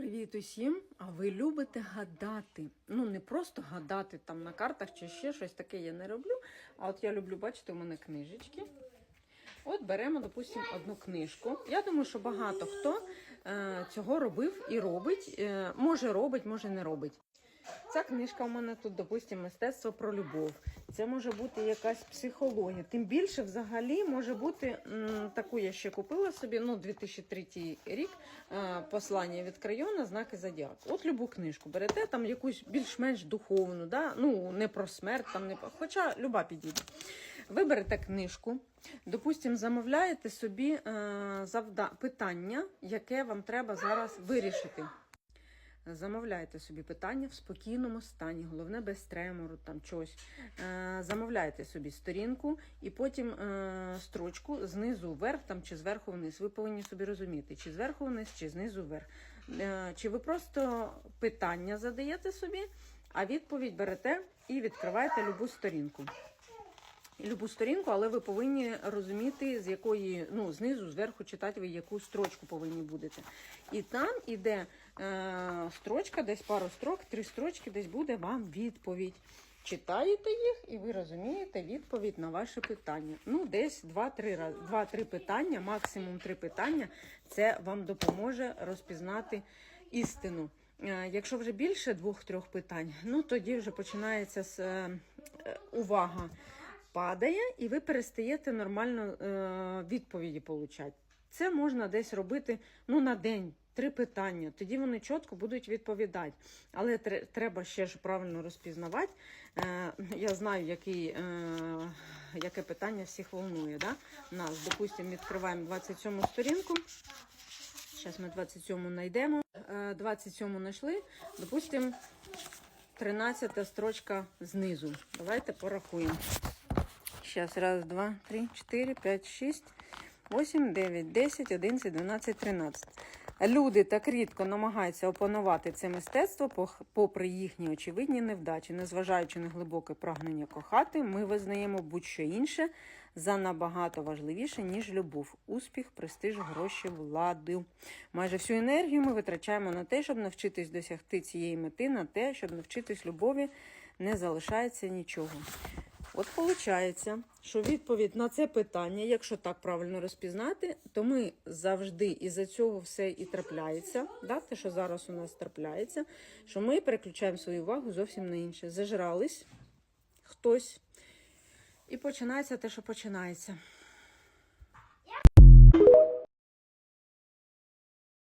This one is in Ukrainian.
Привіт усім! А ви любите гадати? Ну, не просто гадати там на картах чи ще щось таке я не роблю. А от я люблю бачити у мене книжечки. От беремо, допустимо, одну книжку. Я думаю, що багато хто е, цього робив і робить. Е, може робить, може не робить. Ця книжка у мене тут, допустимо, мистецтво про любов. Це може бути якась психологія. Тим більше, взагалі, може бути м, таку я ще купила собі. Ну, 2003 рік е, послання від крайона, знаки зодіаку. От любу книжку берете, там якусь більш-менш духовну, да? ну не про смерть, там не хоча люба підійде. Ви берете книжку, допустимо, замовляєте собі е, завда... питання, яке вам треба зараз вирішити. Замовляєте собі питання в спокійному стані, головне без тремору, там чогось. Е, замовляєте собі сторінку і потім е, строчку знизу вверх там, чи зверху вниз. Ви повинні собі розуміти, чи зверху вниз, чи знизу вверх. Е, чи ви просто питання задаєте собі, а відповідь берете і відкриваєте любу сторінку. Любу сторінку, але ви повинні розуміти, з якої ну знизу, зверху читати ви яку строчку повинні будете. І там іде е, строчка, десь пару строк, три строчки, десь буде вам відповідь. Читаєте їх, і ви розумієте відповідь на ваше питання. Ну, десь 2-3 раз, 2-3 питання, максимум 3 питання. Це вам допоможе розпізнати істину. Е, Якщо вже більше двох-трьох питань, ну тоді вже починається з е, увага падає, і ви перестаєте нормально е, відповіді получати. Це можна десь робити ну, на день. Три питання, тоді вони чітко будуть відповідати. Але треба ще ж правильно розпізнавати. Е, я знаю, який, е, яке питання всіх волнує. Да? Нас, допустимо, відкриваємо 27 сторінку. Зараз ми 27 знайдемо. Е, 27 знайшли. Допустимо, 13 строчка знизу. Давайте порахуємо. Сейчас, раз, два, три, чотири, п'ять, шість, вісім, дев'ять, десять, одинадцять, дванадцять, тринадцять. Люди так рідко намагаються опанувати це мистецтво, попри їхні очевидні невдачі. Незважаючи на глибоке прагнення кохати, ми визнаємо будь-що інше за набагато важливіше, ніж любов, успіх, престиж, гроші, владу. Майже всю енергію ми витрачаємо на те, щоб навчитись досягти цієї мети, на те, щоб навчитись любові, не залишається нічого. От виходить, що відповідь на це питання, якщо так правильно розпізнати, то ми завжди із-за цього все і трапляється, да, те, що зараз у нас трапляється, що ми переключаємо свою увагу зовсім на інше. Зажрались хтось, і починається те, що починається.